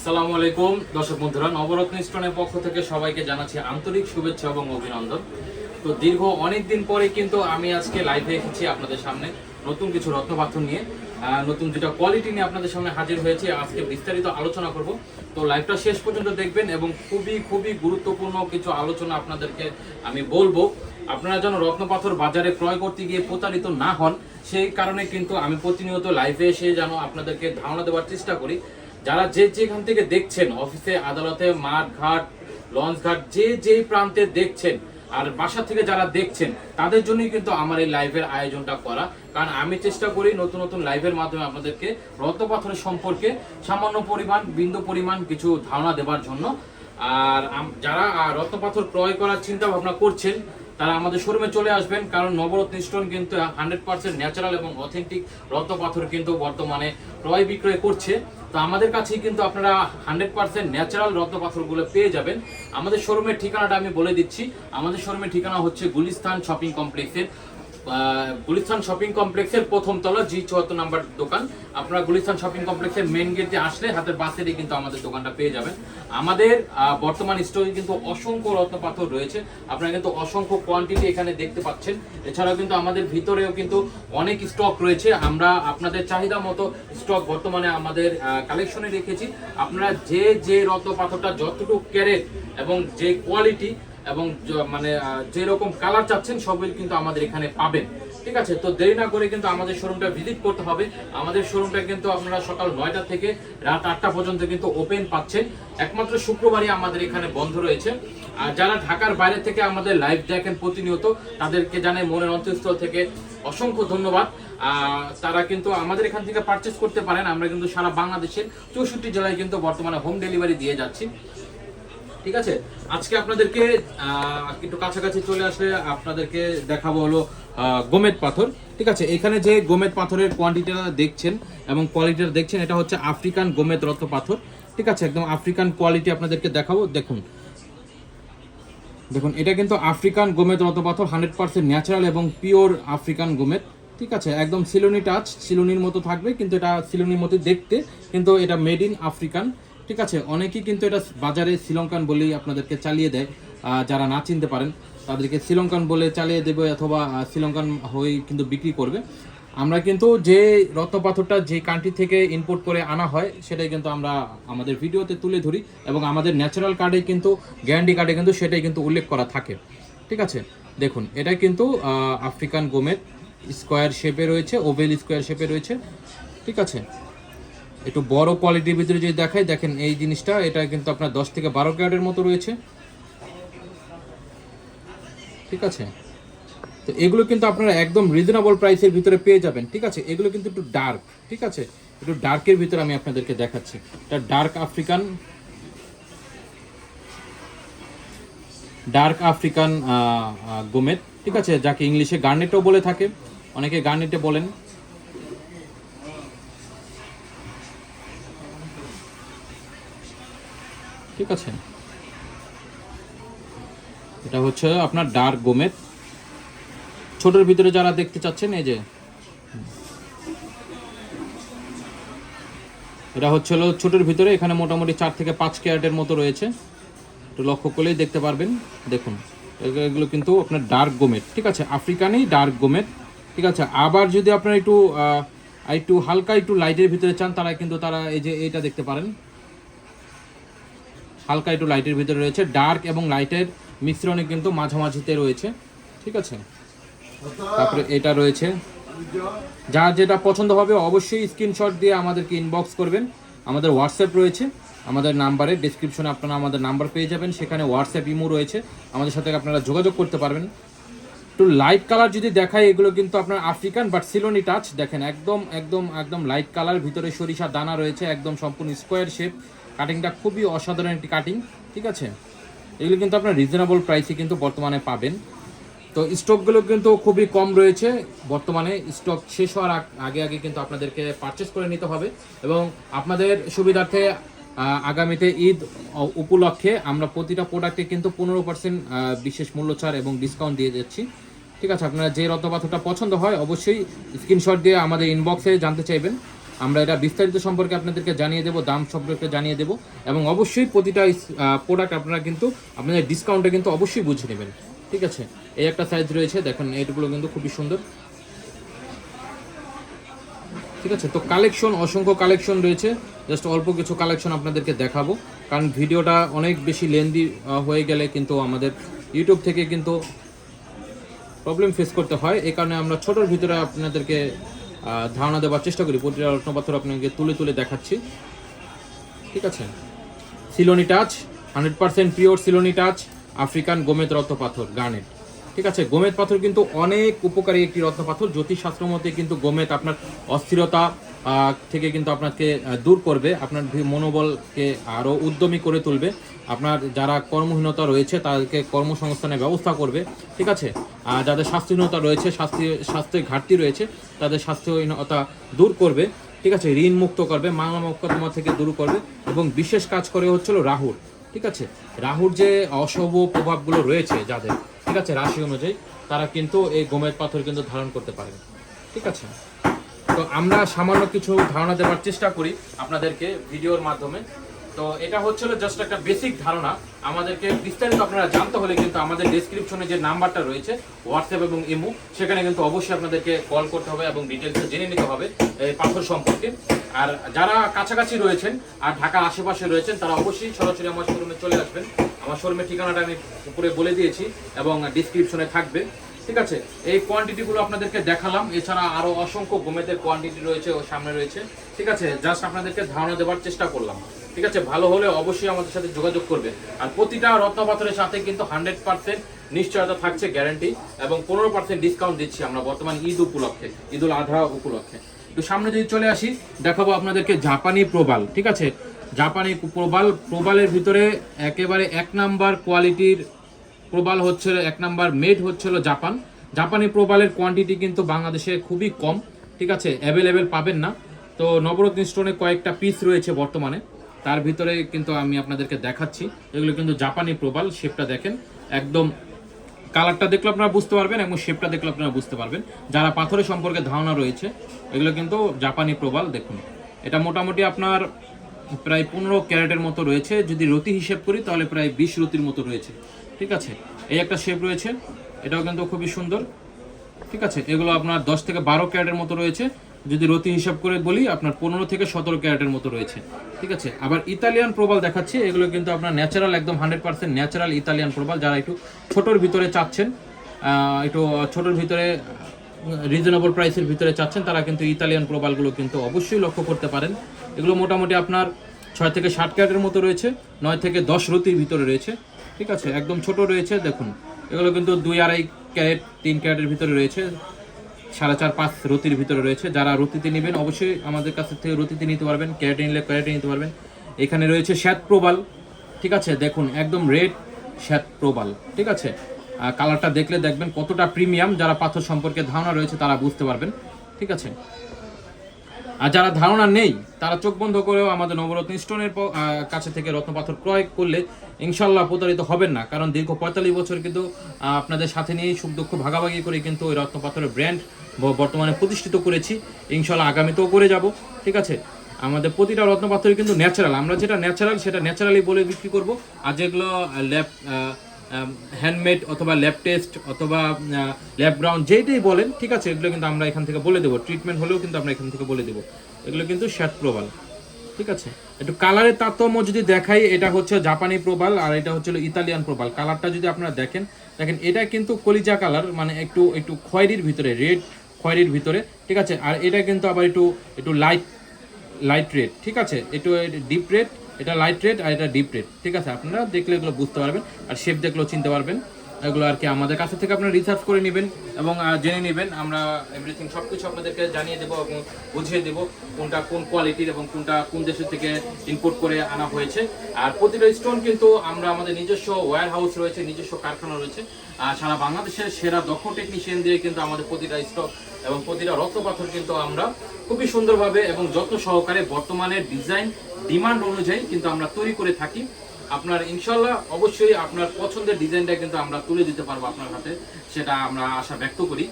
আসসালামু আলাইকুম। দর্শক বন্ধুরা, নবরত্ন স্টোনের পক্ষ থেকে সবাইকে জানাচ্ছি আন্তরিক শুভেচ্ছা এবং অভিনন্দন। তো দীর্ঘ অনেক দিন পরে কিন্তু আমি আজকে লাইভে এসেছি আপনাদের সামনে নতুন কিছু রত্নপাথর নিয়ে। নতুন যেটা কোয়ালিটি নিয়ে আপনাদের সামনে হাজির হয়েছে, আজকে বিস্তারিত আলোচনা করব। তো লাইভটা শেষ পর্যন্ত দেখবেন এবং খুবই খুবই গুরুত্বপূর্ণ কিছু আলোচনা আপনাদেরকে আমি বলব। আপনারা যেন রত্নপাথর বাজারে ক্রয় করতে গিয়ে প্রতারিত না হন, সেই কারণে কিন্তু আমি প্রতিনিয়ত লাইভে এসে যেন আপনাদেরকে ধারণা দেওয়ার চেষ্টা করি। যারা যে যেখান থেকে দেখছেন অফিসে আদালতে মাঠ ঘাট লঞ্চ ঘাট যে যে প্রান্তে দেখছেন আর বাসা থেকে যারা দেখছেন তাদের জন্যই কিন্তু আমার এই লাইভের আয়োজনটা করা। কারণ আমি চেষ্টা করি নতুন নতুন লাইভের মাধ্যমে আপনাদেরকে রত্নপাথরের সম্পর্কে সামান্য পরিমাণ বিন্দু পরিমাণ কিছু ধারণা দেওয়ার জন্য। আর যারা আহ, রত্নপাথর ক্রয় করার চিন্তা ভাবনা করছেন তারা আমাদের শোরুমে চলে আসবেন, কারণ নবরত্ন স্টোন কিন্তু হান্ড্রেড পার্সেন্ট ন্যাচারাল এবং অথেন্টিক রত্ন পাথর কিন্তু বর্তমানে ক্রয় বিক্রয় করছে। তো আমাদের কাছেই কিন্তু আপনারা হান্ড্রেড পার্সেন্ট ন্যাচারাল রত্ন পাথরগুলো পেয়ে যাবেন। আমাদের শোরুমের ঠিকানাটা আমি বলে দিচ্ছি। আমাদের শোরুমের ঠিকানা হচ্ছে গুলিস্তান শপিং কমপ্লেক্সের গুলিস্তান শপিং কমপ্লেক্সের প্রথম তলা, জি চুয়াত্তর নাম্বার দোকান। আপনারা গুলিস্তান শপিং কমপ্লেক্সের মেন গেটে আসলে হাতের বাসেরই কিন্তু আমাদের দোকানটা পেয়ে যাবেন। আমাদের বর্তমান স্টোরে কিন্তু অসংখ্য রত্ন পাথর রয়েছে। আপনারা কিন্তু অসংখ্য কোয়ান্টিটি এখানে দেখতে পাচ্ছেন। এছাড়াও কিন্তু আমাদের ভিতরেও কিন্তু অনেক স্টক রয়েছে। আমরা আপনাদের চাহিদা মতো স্টক বর্তমানে আমাদের কালেকশনে রেখেছি। আপনারা যে যে রত্ন পাথরটা যতটুকু ক্যারেট এবং যে কোয়ালিটি এবং মানে আহ, যেরকম কালার চাচ্ছেন সবই কিন্তু আমাদের এখানে পাবেন। ঠিক আছে? তো দেরি না করে কিন্তু আমাদের শোরুমটা ভিজিট করতে হবে। আমাদের শোরুমটা কিন্তু আপনারা সকাল নয়টা থেকে রাত আটটা পর্যন্ত কিন্তু ওপেন পাচ্ছেন। একমাত্র শুক্রবারই আমাদের এখানে বন্ধ রয়েছে। আর যারা ঢাকার বাইরে থেকে আমাদের লাইভ দেখেন প্রতিনিয়ত তাদেরকে জানাই মনের অন্তঃস্থল থেকে অসংখ্য ধন্যবাদ। তারা কিন্তু আমাদের এখান থেকে পারচেস করতে পারেন। আমরা কিন্তু সারা বাংলাদেশের চৌষট্টি জেলায় কিন্তু বর্তমানে হোম ডেলিভারি দিয়ে যাচ্ছি। ঠিক আছে? আজকে আপনাদেরকে একটু কাছাকাছি চলে আসলে আপনাদেরকে দেখাবো হলো গোমেদ পাথর, ঠিক আছে? এখানে যে গোমেদ পাথরের কোয়ান্টিটিটা দেখছেন এবং কোয়ালিটিটা দেখছেন, এটা হচ্ছে আফ্রিকান গোমেদ রত্ন পাথর, ঠিক আছে? একদম আফ্রিকান কোয়ালিটি আপনাদেরকে দেখাবো। দেখুন। দেখুন, এটা কিন্তু আফ্রিকান গোমেদ রত্ন পাথর হান্ড্রেড পার্সেন্ট ন্যাচারাল এবং পিওর আফ্রিকান গোমেদ, ঠিক আছে? একদম সিলোনি টাচ সিলোনির মতো থাকবে, কিন্তু এটা সিলোনির মতো দেখতে, কিন্তু এটা মেড ইন আফ্রিকান ঠিক আছে, অনেকেই কিন্তু এটা বাজারে শ্রীলঙ্কান বলেই আপনাদেরকে চালিয়ে দেয় যারা না চিনতে পারেন, তাদেরকে শ্রীলঙ্কান বলে চালিয়ে দেবে অথবা শ্রীলঙ্কান হয়ে কিন্তু বিক্রি করবে। আমরা কিন্তু যে রত্ন পাথরটা যে কান্ট্রি থেকে ইম্পোর্ট করে আনা হয়, সেটাই কিন্তু আমরা আমাদের ভিডিওতে তুলে ধরি এবং আমাদের ন্যাচারাল কার্ডে কিন্তু গ্যারান্টি কার্ডে কিন্তু সেটাই কিন্তু উল্লেখ করা থাকে। ঠিক আছে? দেখুন, এটা কিন্তু আফ্রিকান গোমের স্কোয়ার শেপে রয়েছে ওভেল স্কোয়ার শেপে রয়েছে। ঠিক আছে? একটু বড় কোয়ালিটির ভিতরে যদি দেখাই, দেখেন এই জিনিসটা, এটা কিন্তু আপনার দশ থেকে বারো ক্যারেটের মতো রয়েছে। ঠিক আছে? তো এগুলো কিন্তু আপনারা একদম রিজনেবল প্রাইসের ভিতরে পেয়ে যাবেন, ঠিক আছে? এগুলো কিন্তু একটু ডার্ক ঠিক আছে? একটু ডার্কের ভিতরে আমি আপনাদেরকে দেখাচ্ছি। এটা ডার্ক আফ্রিকান ডার্ক আফ্রিকান গোমেদ ঠিক আছে? যাকে ইংলিশে গার্নেটও বলে থাকে, অনেকে গার্নেটে বলেন। ঠিক আছে? এটা হচ্ছে আপনার ডার্ক গোমেদ। ছোটের ভিতরে যারা দেখতে চাচ্ছেন, এই যে। এটা হচ্ছে হলো ছোটোর ভিতরে, এখানে মোটামুটি চার থেকে পাঁচ ক্যারেটের মতো রয়েছে। একটু লক্ষ্য করলেই দেখতে পারবেন। দেখুন, এগুলো- কিন্তু আপনার ডার্ক গোমেট ঠিক আছে? আফ্রিকানেই ডার্ক গোমেট ঠিক আছে? আবার যদি আপনার একটু একটু হালকা, একটু লাইটের ভিতরে চান তারা কিন্তু তারা এই যে এটা দেখতে পারেন। হালকা একটু লাইটের ভিতরে রয়েছে। ডার্ক এবং লাইটের মিশ্রণে কিন্তু মাঝামাঝিতে রয়েছে। ঠিক আছে? তারপরে এটা রয়েছে। যার যেটা পছন্দ হবে অবশ্যই স্ক্রিনশট দিয়ে আমাদেরকে ইনবক্স করবেন। আমাদের হোয়াটসঅ্যাপ রয়েছে। আমাদের নাম্বারে ডিসক্রিপশনে আপনারা আমাদের নাম্বার পেয়ে যাবেন। সেখানে হোয়াটসঅ্যাপ ইমো রয়েছে। আমাদের সাথে আপনারা যোগাযোগ করতে পারবেন। একটু লাইট কালার যদি দেখায়, এগুলো কিন্তু আপনার আফ্রিকান বাট সিলোনি টাচ দেখেন, একদম একদম একদম লাইট কালার ভিতরে সরিষা দানা রয়েছে, একদম সম্পূর্ণ স্কোয়ার শেপ কাটিংটা খুবই অসাধারণ একটি কাটিং ঠিক আছে? এগুলো কিন্তু আপনার রিজনেবল প্রাইসে কিন্তু বর্তমানে পাবেন। তো স্টকগুলো কিন্তু খুবই কম রয়েছে। বর্তমানে স্টক শেষ হওয়ার আগে আগে কিন্তু আপনাদেরকে পারচেস করে নিতে হবে এবং আপনাদের সুবিধার্থে আগামীতে ঈদ উপলক্ষে আমরা প্রতিটা প্রোডাক্টে কিন্তু পনেরো পার্সেন্ট বিশেষ মূল্য ছাড় এবং ডিসকাউন্ট দিয়ে যাচ্ছি ঠিক আছে, আপনারা যে রত্নপাথরটা পছন্দ হয় অবশ্যই স্ক্রিনশট দিয়ে আমাদের ইনবক্সে জানতে চাইবেন। আমরা এটা বিস্তারিত সম্পর্কে আপনাদেরকে জানিয়ে দেবো, দাম সম্পর্কে জানিয়ে দেবো, এবং অবশ্যই প্রতিটা প্রোডাক্ট আপনারা কিন্তু আপনাদের ডিসকাউন্টে কিন্তু অবশ্যই বুঝে নেবেন। ঠিক আছে? এই একটা সাইজ রয়েছে, দেখেন এইগুলো কিন্তু খুবই সুন্দর। ঠিক আছে? তো কালেকশন অসংখ্য কালেকশন রয়েছে। জাস্ট অল্প কিছু কালেকশন আপনাদেরকে দেখাবো। কারণ ভিডিওটা অনেক বেশি লেন্দি হয়ে গেলে কিন্তু আমাদের ইউটিউব থেকে কিন্তু প্রবলেম ফেস করতে হয়। এই কারণে আমরা ছোটোর ভিতরে আপনাদেরকে ধারণা দেওয়ার চেষ্টা করি। প্রতিটা রত্নপাথর আপনাকে তুলে তুলে দেখাচ্ছি। ঠিক আছে? সিলোনি টাচ, হান্ড্রেড পার্সেন্ট পিওর সিলোনি টাচ, আফ্রিকান গোমেদ রত্ন পাথর গার্নেট ঠিক আছে? গোমেদ পাথর কিন্তু অনেক উপকারী একটি রত্ন পাথর জ্যোতিষশাস্ত্র মতে কিন্তু গোমেদ আপনার অস্থিরতা থেকে কিন্তু আপনাকে দূর করবে, আপনার মনোবলকে আরও উদ্যমী করে তুলবে। আপনার যারা কর্মহীনতা রয়েছে, তাদেরকে কর্মসংস্থানের ব্যবস্থা করবে, ঠিক আছে? আর যাদের স্বাস্থ্যহীনতা রয়েছে স্বাস্থ্য স্বাস্থ্যের ঘাটতি রয়েছে, তাদের স্বাস্থ্যহীনতা দূর করবে, ঠিক আছে? ঋণ মুক্ত করবে মামলা মোকদ্দমা থেকে দূর করবে, এবং বিশেষ কাজ করে হচ্ছিল রাহুর ঠিক আছে? রাহুর যে অশুভ প্রভাবগুলো রয়েছে যাদের, ঠিক আছে? রাশি অনুযায়ী, তারা কিন্তু এই গোমেদ পাথর কিন্তু ধারণ করতে পারে ঠিক আছে? তো আমরা সামান্য কিছু ধারণা দেওয়ার চেষ্টা করি আপনাদেরকে ভিডিওর মাধ্যমে। তো এটা হচ্ছিল জাস্ট একটা বেসিক ধারণা। আমাদেরকে বিস্তারিত আপনারা জানতে হলে কিন্তু আমাদের ডেসক্রিপশনে যে নাম্বারটা রয়েছে হোয়াটসঅ্যাপ এবং ইমো সেখানে কিন্তু অবশ্যই আপনাদেরকে কল করতে হবে এবং ডিটেলস জেনে নিতে হবে এই পাথর সম্পর্কে। আর যারা কাছাকাছি রয়েছেন আর ঢাকার আশেপাশে রয়েছেন, তারা অবশ্যই সরাসরি আমার শোরুমে চলে আসবেন। আমার শোরুমের ঠিকানাটা আমি উপরে বলে দিয়েছি এবং ডিসক্রিপশনে থাকবে। ঠিক আছে, এই কোয়ান্টিটিগুলো আপনাদেরকে দেখালাম। এছাড়া আরও অসংখ্য গোমেদের কোয়ান্টিটি রয়েছে ও সামনে রয়েছে। ঠিক আছে জাস্ট আপনাদেরকে ধারণা দেওয়ার চেষ্টা করলাম। ঠিক আছে, ভালো হলে অবশ্যই আমাদের সাথে যোগাযোগ করবে আর প্রতিটা রত্নপাথরের সাথে কিন্তু হান্ড্রেড পার্সেন্ট নিশ্চয়তা থাকছে গ্যারান্টি এবং পনেরো পার্সেন্ট ডিসকাউন্ট দিচ্ছি আমরা বর্তমান ঈদ উপলক্ষে, ঈদ উল আধা উপলক্ষে। তো সামনে যদি চলে আসি, দেখাবো আপনাদেরকে জাপানি প্রবাল। ঠিক আছে, জাপানি প্রবাল, প্রবালের ভিতরে একেবারে এক নাম্বার কোয়ালিটির প্রবাল হচ্ছে এক নাম্বার, মেড হচ্ছিল জাপান। জাপানি প্রবালের কোয়ান্টিটি কিন্তু বাংলাদেশে খুবই কম, ঠিক আছে? অ্যাভেলেবেল পাবেন না। তো নবরত্ন স্টোনে কয়েকটা পিস রয়েছে বর্তমানে। তার ভিতরে কিন্তু আমি আপনাদেরকে দেখাচ্ছি। এগুলো কিন্তু জাপানি প্রবাল শেপটা দেখেন। একদম কালারটা দেখলে আপনারা বুঝতে পারবেন এবং শেপটা দেখলে আপনারা বুঝতে পারবেন। যারা পাথরের সম্পর্কে ধারণা রয়েছে, এগুলো কিন্তু জাপানি প্রবাল, দেখুন। এটা মোটামুটি আপনার প্রায় পনেরো ক্যারেটের মতো রয়েছে। যদি রতি হিসেব করি, তাহলে প্রায় বিশ রতির মতো রয়েছে। ঠিক আছে? এই একটা শেপ রয়েছে। এটাও কিন্তু খুবই সুন্দর। ঠিক আছে? এগুলো আপনার দশ থেকে বারো ক্যারেটের মতো রয়েছে। যদি রতি হিসাব করে বলি, আপনার পনেরো থেকে সতেরো ক্যারেটের মতো রয়েছে। ঠিক আছে? আবার ইতালিয়ান প্রবাল দেখাচ্ছি। এগুলো কিন্তু আপনার ন্যাচারাল একদম হান্ড্রেড পার্সেন্ট ন্যাচারাল ইতালিয়ান প্রবাল। যারা একটু ছোটোর ভিতরে চাচ্ছেন একটু ছোটোর ভিতরে রিজনেবল প্রাইসের ভিতরে চাচ্ছেন, তারা কিন্তু ইতালিয়ান প্রবালগুলো কিন্তু অবশ্যই লক্ষ্য করতে পারেন। এগুলো মোটামুটি আপনার ছয় থেকে ষাট ক্যারেটের মতো রয়েছে। নয় থেকে দশ রতির ভিতরে রয়েছে। ঠিক আছে, একদম ছোট রয়েছে, দেখুন। এগুলো কিন্তু দুই আড়াই ক্যারেট, তিন ক্যারেটের ভিতরে রয়েছে, সাড়ে চার পাঁচ রতির ভিতরে রয়েছে। যারা রতিতে নেবেন, অবশ্যই আমাদের কাছ থেকে রতিতে নিতে পারবেন, ক্যারেটে নিলে ক্যারেটে নিতে পারবেন। এখানে রয়েছে শ্যাত প্রবাল, ঠিক আছে, দেখুন, একদম রেড শ্যাত প্রবাল, ঠিক আছে। কালারটা দেখলে দেখবেন কতটা প্রিমিয়াম, যারা পাথর সম্পর্কে ধারণা রয়েছে তারা বুঝতে পারবেন, ঠিক আছে। আর যারা ধারণা নেই, তারা চোখ বন্ধ করেও আমাদের নবরত্ন স্টোনের কাছে থেকে রত্ন পাথর ক্রয় করলে ইনশাল্লাহ প্রতারিত হবেন না। কারণ দীর্ঘ পঁয়তাল্লিশ বছর কিন্তু আপনাদের সাথে নিয়েই সুখ দুঃখ ভাগাভাগি করে কিন্তু ওই রত্ন পাথরের ব্র্যান্ড বর্তমানে প্রতিষ্ঠিত করেছি। ইনশাল্লাহ আগামীতেও করে যাব, ঠিক আছে? আমাদের প্রতিটা রত্নপাথরই কিন্তু ন্যাচারাল আমরা যেটা ন্যাচারাল সেটা ন্যাচারালি বলে বিক্রি করব। আর যেগুলো ল্যাব হ্যান্ডমেড অথবা ল্যাব টেস্ট অথবা ল্যাব গ্রাউন্ড যেইটাই বলেন, ঠিক আছে, এগুলো কিন্তু আমরা এখান থেকে বলে দেবো। ট্রিটমেন্ট হলেও কিন্তু আমরা এখান থেকে বলে দেবো। এগুলো কিন্তু শ্যাট প্রবাল, ঠিক আছে? একটু কালারের তারতম্য যদি দেখাই, এটা হচ্ছে জাপানি প্রবাল আর এটা হচ্ছে ইতালিয়ান প্রবাল। কালারটা যদি আপনারা দেখেন দেখেন এটা কিন্তু কলিজা কালার মানে একটু একটু খয়েরির ভিতরে রেড খয়েরির ভিতরে, ঠিক আছে? আর এটা কিন্তু আবার একটু একটু লাইট লাইট রেড ঠিক আছে? একটু ডিপ রেড এটা লাইট রেড আর এটা ডিপ রেড ঠিক আছে? আপনারা দেখলে এগুলো বুঝতে পারবেন আর শেপ দেখলেও চিনতে পারবেন। এগুলো আর কি আমাদের কাছে থেকে আপনারা রিসার্চ করে নেবেন এবং জেনে নেবেন। আমরা এভরিথিং সব কিছু আপনাদেরকে জানিয়ে দেবো এবং বুঝিয়ে দেবো কোনটা কোন কোয়ালিটির এবং কোনটা কোন দেশের থেকে ইম্পোর্ট করে আনা হয়েছে। আর প্রতিটা স্টোন কিন্তু আমরা আমাদের নিজস্ব ওয়্যার হাউস রয়েছে, নিজস্ব কারখানা রয়েছে। আর সারা বাংলাদেশের সেরা দক্ষ টেকনিশিয়ান দিয়ে কিন্তু আমাদের প্রতিটা স্টক এবং প্রতিটা রক্তপাথর কিন্তু আমরা খুবই সুন্দরভাবে এবং যত্ন সহকারে বর্তমানে ডিজাইন ডিমান্ড অনুযায়ী কিন্তু আমরা তৈরি করে থাকি। আপনার ইনশাল্লাহ অবশ্যই আপনার পছন্দের ডিজাইনটা কিন্তু আমরা তুলে দিতে পারব আপনার হাতে, সেটা আমরা আশা ব্যক্ত করি।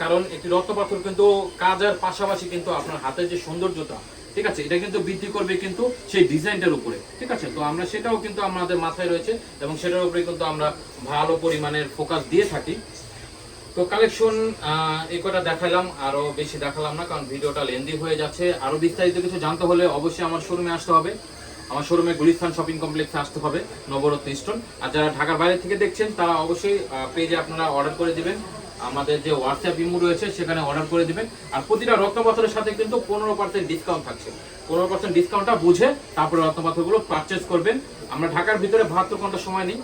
কারণ একটি রত্ন পাথর কিন্তু কাজের পাশাপাশি কিন্তু আপনার হাতের যে সৌন্দর্যতা, ঠিক আছে, এটা কিন্তু বৃদ্ধি করবে কিন্তু সেই ডিজাইনটার উপরে, ঠিক আছে? তো আমরা সেটাও কিন্তু আমাদের মাথায় রয়েছে এবং সেটার উপরে কিন্তু আমরা ভালো পরিমাণের ফোকাস দিয়ে থাকি। তো কালেকশন এই কটা দেখালাম আরও বেশি দেখালাম না, কারণ ভিডিওটা লেন্দি হয়ে যাচ্ছে। আরও বিস্তারিত কিছু জানতে হলে অবশ্যই আমার শোরুমে আসতে হবে। আমার শোরুমে গুলিস্তান শপিং কমপ্লেক্সে আসতে হবে, নবরত্ন স্টোন আর যারা ঢাকার বাইরে থেকে দেখছেন, তারা অবশ্যই পেজে আপনারা অর্ডার করে দিবেন। আমাদের যে হোয়াটসঅ্যাপ ইমু রয়েছে, সেখানে অর্ডার করে দিবেন। আর প্রতিটা রত্নপাথরের সাথে কিন্তু পনেরো পার্সেন্ট ডিসকাউন্ট থাকছে। পনেরো পার্সেন্ট ডিসকাউন্টটা বুঝে তারপরে রত্নপাথরগুলো পারচেস করবেন। আমরা ঢাকার ভিতরে বাহাত্তর ঘণ্টা সময় নিই।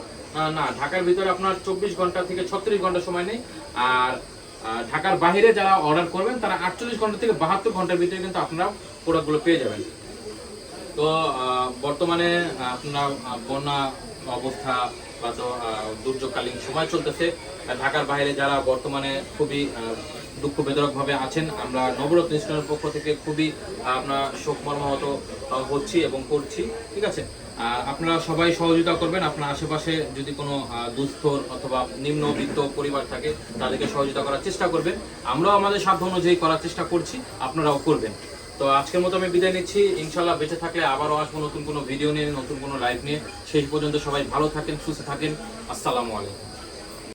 না, ঢাকার ভিতরে আপনার চব্বিশ ঘণ্টা থেকে ছত্রিশ ঘণ্টা সময় নেই। আর ঢাকার বাইরে যারা অর্ডার করবেন, তারা আটচল্লিশ ঘণ্টা থেকে বাহাত্তর ঘণ্টার ভিতরে কিন্তু আপনারা প্রোডাক্টগুলো পেয়ে যাবেন। তো বর্তমানে আপনার বন্যা অবস্থা বা তো দুর্যোগকালীন সময় চলতেছে। ঢাকার বাইরে যারা বর্তমানে খুবই দুঃখ বেদরক ভাবে আছেন, আমরা নবরত্ন স্টোনের পক্ষ থেকে খুবই আপনার শোক মর্মাহত হচ্ছি এবং করছি, ঠিক আছে? আপনারা সবাই সহযোগিতা করবেন, আপনার আশেপাশে যদি কোনো দুস্থ অথবা নিম্নবিত্ত পরিবার থাকে, তাদেরকে সহযোগিতা করার চেষ্টা করবেন। আমরাও আমাদের সাধ্য অনুযায়ী করার চেষ্টা করছি, আপনারাও করবেন। তো আজকের মতো আমি বিদায় নিচ্ছি। ইনশাল্লাহ বেঁচে থাকলে আবারও আসব নতুন কোনো ভিডিও নিয়ে, নতুন কোনো লাইভ নিয়ে। শেষ পর্যন্ত সবাই ভালো থাকেন, সুস্থ থাকেন। আসসালামু আলাইকুম।